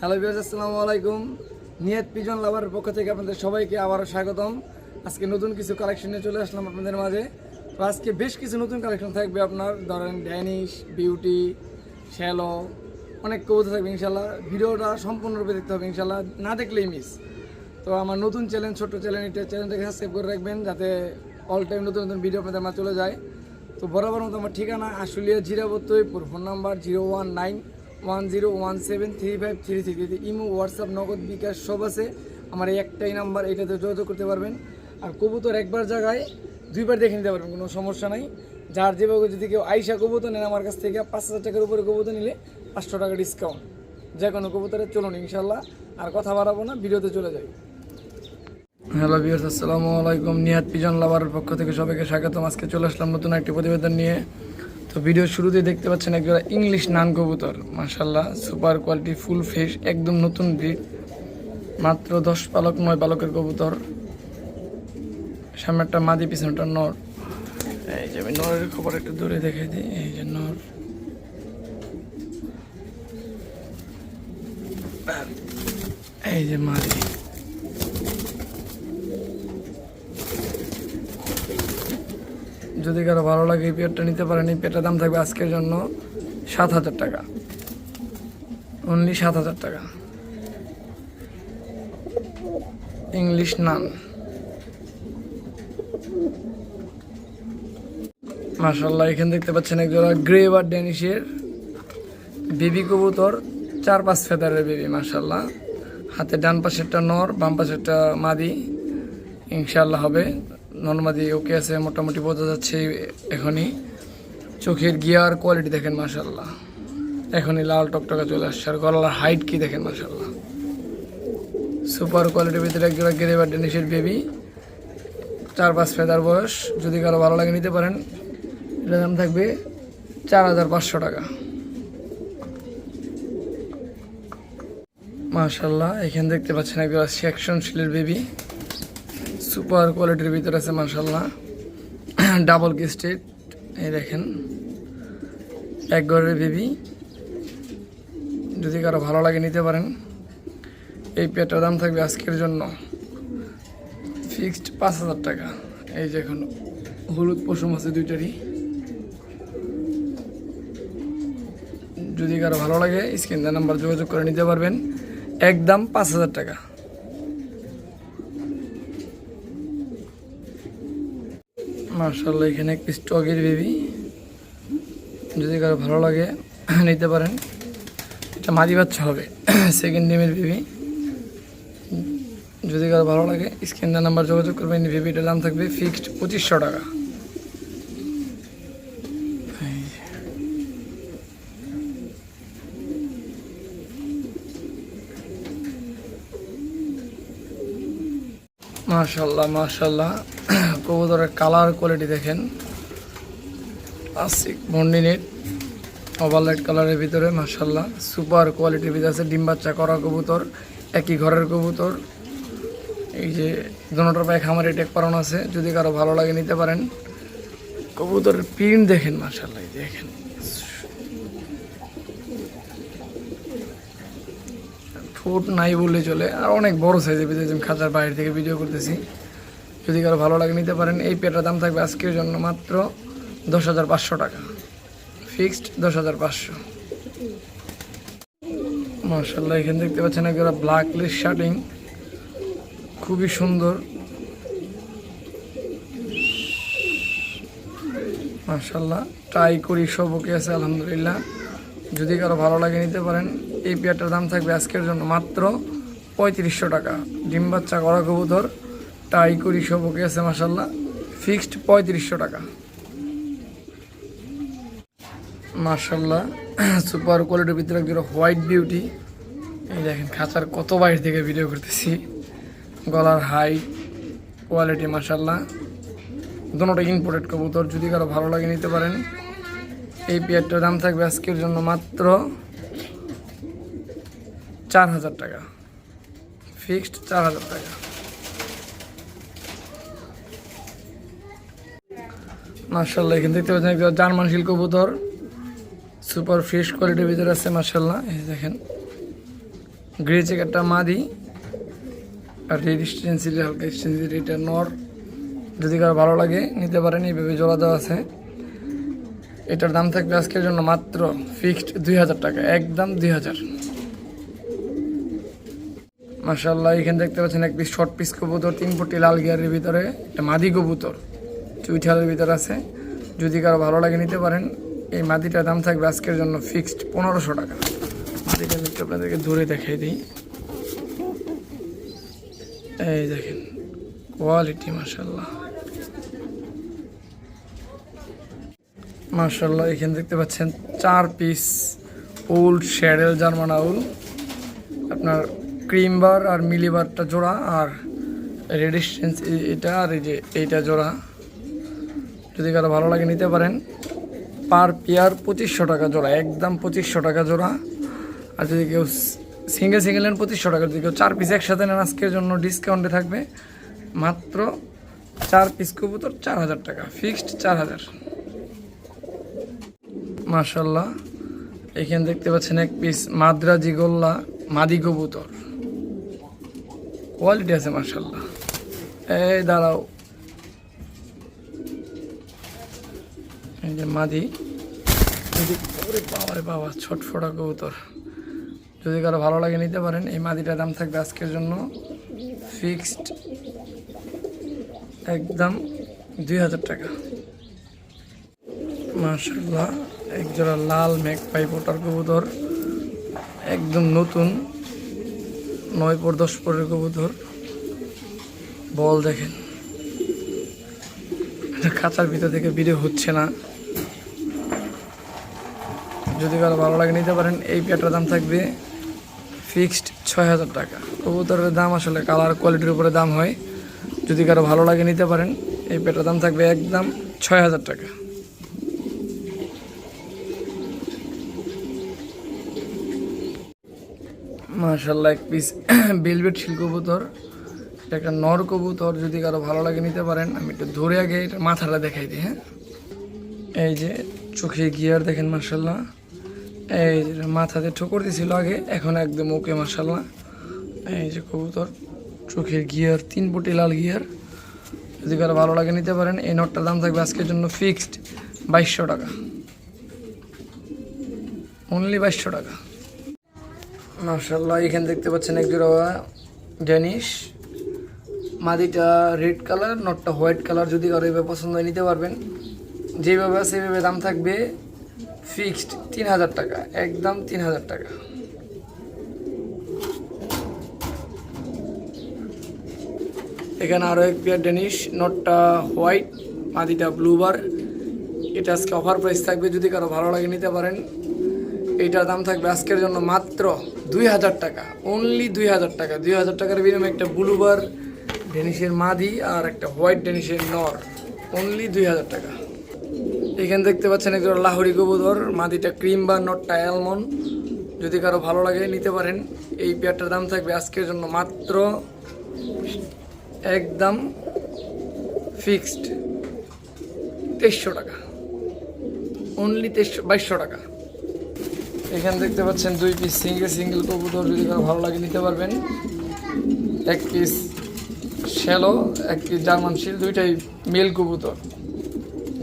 Hello বিয়াস আসসালামু আলাইকুম। নিয়ত পিজন লাভারের পক্ষ থেকে আপনাদের সবাইকে আবারও স্বাগতম। আজকে নতুন কিছু কালেকশন নিয়ে চলে আসলাম আপনাদের মাঝে। তো আজকে বেশ কিছু নতুন কালেকশন থাকবে আপনার। ধরেন ড্যানিশ বিউটি শ্যালো অনেক কবুতর থাকবে ইনশাল্লাহ ভিডিওটা সম্পূর্ণরূপে দেখতে হবে ইনশাল্লাহ না দেখলেই মিস তো আমার নতুন চ্যানেল ছোট্ট চ্যানেল এটা চ্যানেলটাকে সাবস্ক্রাইব করে রাখবেন যাতে অল টাইম নতুন নতুন ভিডিও আপনাদের মাঝে চলে যায়। তো বরাবর মতো আমার ঠিকানা, Ashulia জিরাবত্তইপুর phone number zero one nine one zero one seven three five three three imo WhatsApp Nagad, bKash সব আছে। আমার এই একটাই নাম্বার, এটাতে যোগাযোগ করতে পারবেন। আর কবুতর একবার জায়গায় দুইবার দেখে নিতে পারবেন, কোনো সমস্যা নাই। যার যেভাবে যদি কেউ আইসা কবুতর নেন আমার কাছ থেকে পাঁচ হাজার টাকার উপরে কবুতর নিলে পাঁচশো টাকা ডিসকাউন্ট যে কোনো কবুতরে চলুন ইনশাল্লাহ আর কথা বাড়াবো না, ভিডিওতে চলে যাই। হ্যালো বিয়ার্স আসসালামু আলাইকুম। নিহাত পিজন লাভারের পক্ষ থেকে সবাইকে স্বাগতম। আজকে চলে আসলাম নতুন একটি প্রতিবেদন নিয়ে। তো ভিডিওর শুরুতে দেখতে পাচ্ছেন একজোড়া ইংলিশ নান কবুতর। মাশাল্লাহ সুপার কোয়ালিটি ফুল ফ্রেশ একদম নতুন ব্রিড মাত্র দশ পালক, নয় পালকের কবুতর। সামনে একটা মাদি পিছনেটা নর। এই যে আমি নরের খবর একটু দূরে দেখে দিই। এই যে নর। এই যে মাদি। যদি কারও ভালো লাগে এই পেয়ারটা নিতে পারেন, এই পেয়ারটার দাম থাকবে আজকের জন্য সাত হাজার টাকা। অনলি সাত হাজার টাকা। ইংলিশ নান মাশাল্লাহ এখানে দেখতে পাচ্ছেন একজোড়া গ্রে বা ড্যানিশের বেবি কবুতর, চার পাঁচ ফেদারের বেবি মাশাল্লাহ হাতে ডান পাশেরটা নর, বাম পাশেরটা মাদি। ইনশাল্লাহ হবে। নর্মাদি ওকে আছে, মোটামুটি বোঝা যাচ্ছে এখনই। চোখের গিয়ার কোয়ালিটি দেখেন মাশাল্লাহ এখনই লাল টকটকা চলে আসছে। আর গলার হাইট কি দেখেন মাশাল্লাহ সুপার কোয়ালিটির ভিতরে একজোড়া গেরেবার ডেনিসের বেবি চার পাঁচ ফেদার বয়স। যদি কারও ভালো লাগে নিতে পারেন, এটার দাম থাকবে চার হাজার পাঁচশো টাকা। মাশাল্লাহ এখানে দেখতে পাচ্ছেন একজোড়া সেকশন শিলের বেবি সুপার কোয়ালিটির ভিতরে আছে মার্শাল্লাহ ডাবল গেস্টেড এই দেখেন। এক ঘরের বেবি। যদি কারও ভালো লাগে নিতে পারেন। এই পেটার দাম থাকবে আজকের জন্য ফিক্সড পাঁচ হাজার টাকা। এই যে এখন হলুদ পশম আছে দুইটারই। যদি কারও ভালো লাগে, স্ক্রিন নাম্বার যোগাযোগ করে নিতে পারবেন। একদম পাঁচ হাজার টাকা। মার্শাল্লাহ এখানে একটি স্টকের বেবি যদি কারও ভালো লাগে, নিতে পারেন। এটা মাদি বাচ্চা হবে সেকেন্ড নেমের বেবি যদি কারও ভালো লাগে, স্ক্রিন নাম্বার যোগাযোগ করবেন। বেবিটার দাম থাকবে ফিক্সড পঁচিশশো টাকা। মাশাল্লাহ মাশাল্লাহ কবুতরের কালার কোয়ালিটি দেখেন। আসিক বন্ডিনেট ওভারলাইট কালারের ভিতরে মাশাল্লাহ সুপার কোয়ালিটির ভিতরে আছে, ডিম বাচ্চা করা কবুতর, একই ঘরের কবুতর। এই যে দোনোটার পায়ে খামারে টেক করানো আছে, যদি কারও ভালো লাগে নিতে পারেন। কবুতরের প্রিন্ট দেখেন মাশাল্লাহ এই দেখেন। ঠোঁট নাই বললে চলে। আর অনেক বড় সাইজের ভিতরে খাঁচার বাইরে থেকে ভিডিও করতেছি। যদি কারও ভালো লাগে, নিতে পারেন। এই পেটার দাম থাকবে আজকের জন্য মাত্র দশ হাজার পাঁচশো টাকা। ফিক্সড দশ হাজার পাঁচশো। মার্শাল্লাহ এখানে দেখতে পাচ্ছেন একটা ব্ল্যাক লিস্ট শার্টিং খুবই সুন্দর। মার্শাল্লাহ ট্রাই করি সব ওকে আছে, আলহামদুলিল্লাহ। যদি কারও ভালো লাগে, নিতে পারেন। এই পেয়ারটার দাম থাকবে আজকের জন্য মাত্র পঁয়ত্রিশশো টাকা। ডিম বাচ্চা করা কবুতর। টাই করি সব ওকে আছে মাসাল্লাহ ফিক্সড পঁয়ত্রিশশো টাকা। মার্শাল্লাহ সুপার কোয়ালিটির ভিতরে একজন হোয়াইট বিউটি। এই দেখেন, খাঁচার কত বাইরে থেকে ভিডিও করতেছি। গলার হাইট কোয়ালিটি মার্শাল্লাহ দুটোটা ইম্পোর্টেড কবুতর, যদি কারও ভালো লাগে নিতে পারেন। এই পেয়ারটার দাম থাকবে আজকের জন্য মাত্র চার হাজার টাকা। ফিক্সড চার হাজার টাকা। মার্শাল্লাহ এখানে দেখতে পাচ্ছেন একটা জার্মান শিল কবুতর। সুপার ফ্রেশ কোয়ালিটির ভিতরে আছে মার্শাল্লাহ এই দেখেন গ্রে চেকারটা মাদি, আর রেড স্টেন্সিল হালকা স্টেন্সিল এটা নর। যদি কারও ভালো লাগে, নিতে পারেন, এইভাবে জোড়া দেওয়া আছে। এটার দাম থাকবে আজকের জন্য মাত্র ফিক্সড দুই হাজার টাকা, একদম দুই হাজার। মার্শাল্লাহ এখানে দেখতে পাচ্ছেন এক পিস, শর্ট পিস কবুতর, তিন ফুটি লাল গিয়ারের ভিতরে, একটা মাদি কবুতর। চুইঠালের ভিতরে আছে। যদি কারও ভালো লাগে নিতে পারেন, এই মাটিটার দাম থাকবে আজকের জন্য ফিক্সড পনেরোশো টাকা। মাটিটা আমি একটু আপনাদেরকে দূরে দেখাই দিই। এই দেখেন কোয়ালিটি মার্শাল্লাহ মার্শাল্লাহ এখানে দেখতে পাচ্ছেন চার পিস উল শ্যাডেল জার্মান আউল। আপনার ক্রিম বার আর মিলি বারটা জোড়া, আর রেডিস্টেন্স এটা আর এই যে, এইটা জোড়া। যদি কারও ভালো লাগে নিতে পারেন, পার পেয়ার পঁচিশশো টাকা জোড়া, একদম পঁচিশশো টাকা জোড়া। আর যদি কেউ সিঙ্গেল সিঙ্গেল নেন পঁচিশশো টাকা, যদি কেউ চার পিস একসাথে নেন, আজকের জন্য ডিসকাউন্টে থাকবে মাত্র চার পিস কবুতর চার হাজার টাকা ফিক্সড চার হাজার। মাশাল্লাহ এখানে দেখতে পাচ্ছেন এক পিস মাদ্রাজি গোল্লা মাদি কবুতর। কোয়ালিটি আছে মার্শাল্লাহ এই দাঁড়াও যে মাদি। যদি ওরে বাবা বাবা, ছটফটা কবুতর। যদি কারও ভালো লাগে নিতে পারেন, এই মাদিটার দাম থাকবে আজকের জন্য ফিক্সড একদম দুই হাজার টাকা। মার্শাল্লাহ একজোড়া লাল মেঘ পাই পোটার কবুতর, একদম নতুন, নয় পর দশ পরের কবুতর। বল দেখেন। খাঁচার ভিতর থেকে ভিডিও হচ্ছে না। যদি কারও ভালো লাগে, নিতে পারেন। এই পেয়ারটার দাম থাকবে ফিক্সড ছয় হাজার টাকা। কবুতরের দাম আসলে কালার কোয়ালিটির উপরে দাম হয়। যদি কারও ভালো লাগে, নিতে পারেন। এই পেয়ারটার দাম থাকবে একদম ছয় হাজার টাকা। মার্শাল্লাহ এক পিস বেলভেট শিল কবুতর। এটা একটা নর কবুতর। যদি কারও ভালো লাগে, নিতে পারেন। আমি একটু ধরে আগে এটা মাথাটা দেখাই দিই হ্যাঁ? এই যে চোখে গিয়ার দেখেন মার্শাল্লাহ এই মাথাতে ঠোকর দিছিল আগে, এখন একদম ওকে মার্শাল্লাহ এই যে কবুতর, চোখের গিয়ার তিন পুটি লাল গিয়ার যদি কারও ভালো লাগে নিতে পারেন, এই নটটার দাম থাকবে আজকের জন্য ফিক্সড বাইশশো টাকা। অনলি বাইশশো টাকা। মার্শাল্লাহ এখানে দেখতে পাচ্ছেন এক জোড়া ডেনিশ মাদিটা রেড কালার নটটা হোয়াইট কালার যদি কারও এভাবে পছন্দ নিতে পারবেন। যেভাবে আছে দাম থাকবে ফিক্সড তিন হাজার টাকা, একদম তিন হাজার টাকা। এখানে আরও এক পেয়ার ডেনিশ নটটা হোয়াইট মাদিটা ব্লু বার এটা আজকে অফার প্রাইস থাকবে, যদি কারও ভালো লাগে নিতে পারেন। এইটার দাম থাকবে আজকের জন্য মাত্র দুই হাজার টাকা অনলি দুই হাজার টাকা। দুই হাজার টাকার বিনিময়ে একটা ব্লুবার ডেনিশের মাদি আর একটা হোয়াইট ডেনিশের নর অনলি দুই হাজার টাকা। এখানে দেখতে পাচ্ছেন একজন লাহরি কবুতর মাদিটা ক্রিম বা নটটা অ্যালমন্ড যদি কারও ভালো লাগে, নিতে পারেন। এই পেয়ারটার দাম থাকবে আজকের জন্য মাত্র একদম ফিক্সড তেইশশো টাকা। অনলি তেইশশো, বাইশশো টাকা। এখানে দেখতে পাচ্ছেন দুই পিস সিঙ্গেল সিঙ্গেল কবুতর। যদি কারও ভালো লাগে, নিতে পারবেন। এক পিস শ্যালো এক পিস জার্মান শিল দুইটাই মেল কবুতর।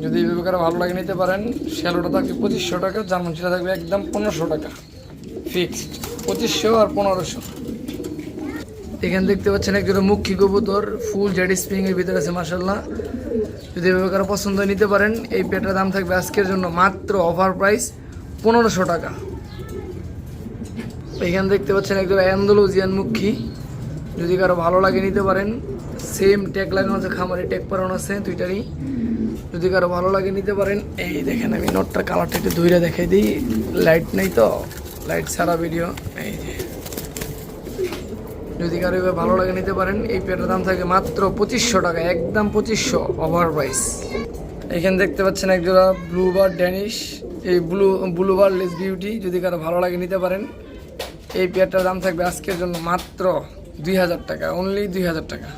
যদি এইভাবে কারও ভালো লাগে, নিতে পারেন। শ্যালোটা থাকবে পঁচিশশো টাকা, জার্মান শিলটা থাকবে একদম পনেরোশো টাকা। ফিক্সড পঁচিশশো আর পনেরোশো। এখানে দেখতে পাচ্ছেন একজন মুখী কবুতর, ফুল জেড স্প্রিং এর ভিতরে আছে মাসাল্লাহ যদি এভাবে কারও পছন্দ নিতে পারেন। এই পেটার দাম থাকবে আজকের জন্য মাত্র অফার প্রাইস পনেরোশো টাকা। এখানে দেখতে পাচ্ছেন একজন অ্যান্ডোলজিয়ান মুখী। যদি কারও ভালো লাগে, নিতে পারেন। সেম ট্যাগ লাগানো আছে, খামারে ট্যাগ পরানো আছে, দুইটারই। যদি কারও ভালো লাগে নিতে পারেন। এই দেখেন আমি নোটটার কালারটা একটু ধুইরা দেখাই দিই। লাইট নেই তো? লাইট ছাড়া ভিডিও এই যে। যদি কারও ভালো লাগে নিতে পারেন, এই পেটের দাম থাকে মাত্র পঁচিশশো টাকা, একদম পঁচিশশো ওভার প্রাইস এখানে দেখতে পাচ্ছেন একজোড়া ব্লু বার ড্যানিশ এই blue blue bar lace beauty যদি কারও ভালো লাগে নিতে পারেন, এই পেয়ারটার দাম থাকবে আজকের জন্য মাত্র দুই হাজার টাকা অনলি দুই হাজার টাকা।